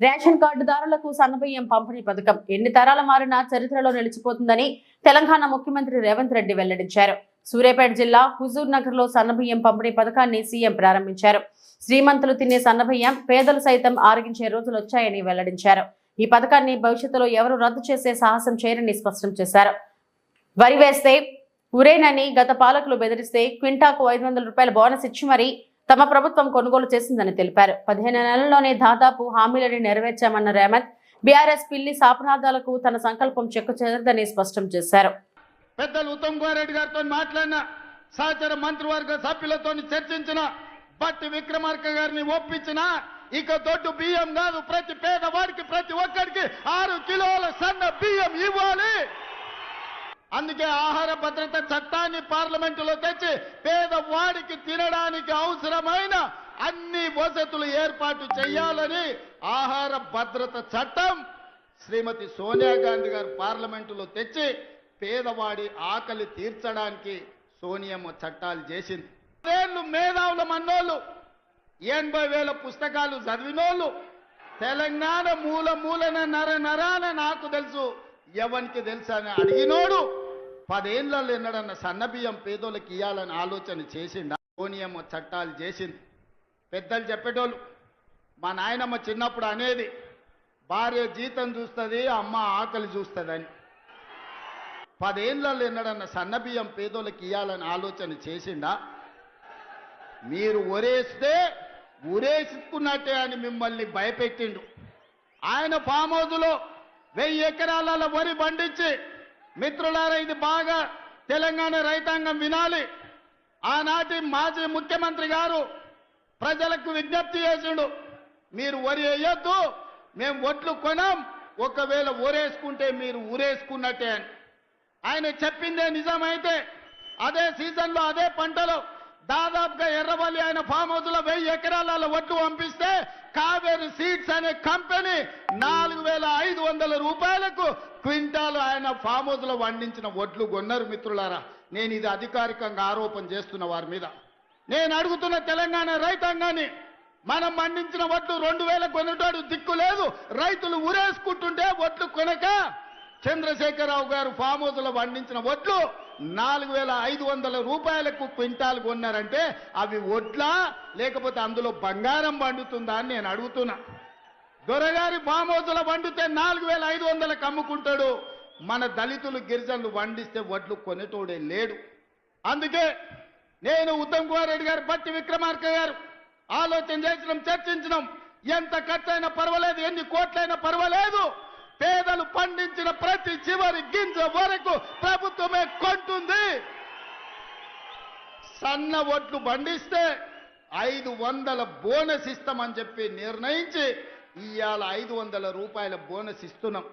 Ration కార్డుదారులకు సన్నబియ్యం పంపిణీ పథకం ఎన్ని తరాల మారినా చరిత్రలో నిలిచిపోతుందని తెలంగాణ ముఖ్యమంత్రి రేవంత్ రెడ్డి వెల్లడించారు. సూర్యాపేట జిల్లా హుజూర్ నగర్లో సన్నబియ్యం పంపిణీ పథకాన్ని సీఎం ప్రారంభించారు. శ్రీమంతులు తినే సన్నబియ్యం పేదలు సైతం ఆరగించే రోజులు వచ్చాయని వెల్లడించారు. ఈ పథకాన్ని భవిష్యత్తులో ఎవరు రద్దు చేసే సాహసం చేయరని స్పష్టం చేశారు. వరి వేస్తే ఉరేనని గత పాలకులు బెదిరిస్తే క్వింటాకు ఐదు వందల రూపాయల బోనస్ ఇచ్చి మరీ తమ ప్రభుత్వం కొనుగోలు చేసిందని తెలిపారు. పదిహేను నెలల్లోనే దాదాపు హామీలను నెరవేర్చామన్న రేమత్ బీఆర్ఎస్ పిల్లి శాపనార్థాలకు తన సంకల్పం చెక్కు చేరదని స్పష్టం చేశారు. పెద్దలు ఉత్తమ్ కుమార్ రెడ్డి గారితో మాట్లాడిన సహచర మంత్రివర్గ సభ్యులతో చర్చించిన బట్టి విక్రమార్క గారిని ఒప్పించిన ఇక దొడ్డు బియ్యం కాదు ప్రతి పేదవాడికి ప్రతి ఒక్కరికి ఆరు కిలోల సన్న బియ్యం ఇవ్వాలి. అందుకే ఆహార భద్రత చట్టాన్ని పార్లమెంటులో తెచ్చి పేదవాడికి తినడానికి అవసరమైన అన్ని వసతులు ఏర్పాటు చేయాలని ఆహార భద్రత చట్టం శ్రీమతి సోనియా గాంధీ గారు పార్లమెంటులో తెచ్చి పేదవాడి ఆకలి తీర్చడానికి సోనియమ్మ చట్టాలు చేసింది. పేర్లు మేధావుల మన్నోళ్ళు ఎనభై వేల పుస్తకాలు చదివినోళ్ళు తెలంగాణ మూల మూలన నర నరాన నాకు తెలుసు ఎవరికి తెలుసు అని అడిగినోడు పదేళ్ళలో ఎన్నడన్న సన్నబియ్యం పేదోళ్ళకి ఇవ్వాలని ఆలోచన చేసిండు? కోనియమ్మ చట్టాలు చేసింది. పెద్దలు చెప్పేటోళ్ళు మా నాయనమ్మ చిన్నప్పుడు అనేది భార్య జీతం చూస్తుంది అమ్మ ఆకలి చూస్తుందని. పదేళ్ళలో ఎన్నడన్న సన్నబియ్యం పేదోళ్ళకి ఇవ్వాలని ఆలోచన చేసిండా? మీరు ఒరేస్తే ఉరేసుకున్నట్టే అని మిమ్మల్ని భయపెట్టిండు. ఆయన ఫామ్ హౌస్లో వెయ్యి ఎకరాల వరి పండించి మిత్రులారా ఇది బాగా తెలంగాణ రైతాంగం వినాలి. ఆనాటి మాజీ ముఖ్యమంత్రి గారు ప్రజలకు విజ్ఞప్తి చేసిండు మీరు వరి వేయొద్దు మేము ఒట్లు కొనం ఒకవేళ ఊరేసుకుంటే మీరు ఊరేసుకున్నట్టే అని. ఆయన చెప్పిందే నిజమైతే అదే సీజన్లో అదే పంటలో దాదాపుగా ఎర్రవల్లి ఆయన ఫామ్ హౌస్లో వెయ్యి ఎకరాలలో వడ్లు పంపిస్తే కావేరి సీడ్స్ అనే కంపెనీ నా వేల ఐదు వందల రూపాయలకు క్వింటాలు ఆయన ఫామ్ హౌస్లో వండించిన ఒడ్లు కొన్నారు మిత్రులారా. నేను ఇది అధికారికంగా ఆరోపణ చేస్తున్న వారి మీద. నేను అడుగుతున్న తెలంగాణ రైతాంగాన్ని మనం పండించిన వడ్లు రెండు వేల కొనేటోడు దిక్కు లేదు. రైతులు ఉరేసుకుంటుంటే వడ్లు కొనక చంద్రశేఖరరావు గారు ఫామ్ హౌస్లో పండించిన వడ్లు నాలుగు వేల ఐదు వందల రూపాయలకు క్వింటాల్ కొన్నారంటే అవి వడ్లా లేకపోతే అందులో బంగారం పండుతుందా అని నేను అడుగుతున్నా. దొరగారి బామోజుల వండితే నాలుగు వేల ఐదు వందలకు అమ్ముకుంటాడు మన దళితులు గిరిజనులు వండిస్తే వడ్లు కొనేటోడే లేడు. అందుకే నేను ఉత్తమ్ కుమార్ రెడ్డి గారు బట్టి విక్రమార్క గారు ఆలోచన చేసినాం చర్చించినాం. ఎంత ఖర్చైనా పర్వాలేదు ఎన్ని కోట్లైనా పర్వాలేదు. పేదలు పండించిన ప్రతి చివరి గింజ వరకు ప్రభుత్వమే కొంటుంది. సన్న ఒడ్లు పండిస్తే ఐదు వందల బోనస్ ఇస్తామని చెప్పి నిర్ణయించి ఇవాళ ఐదు వందల రూపాయల బోనస్ ఇస్తున్నాం.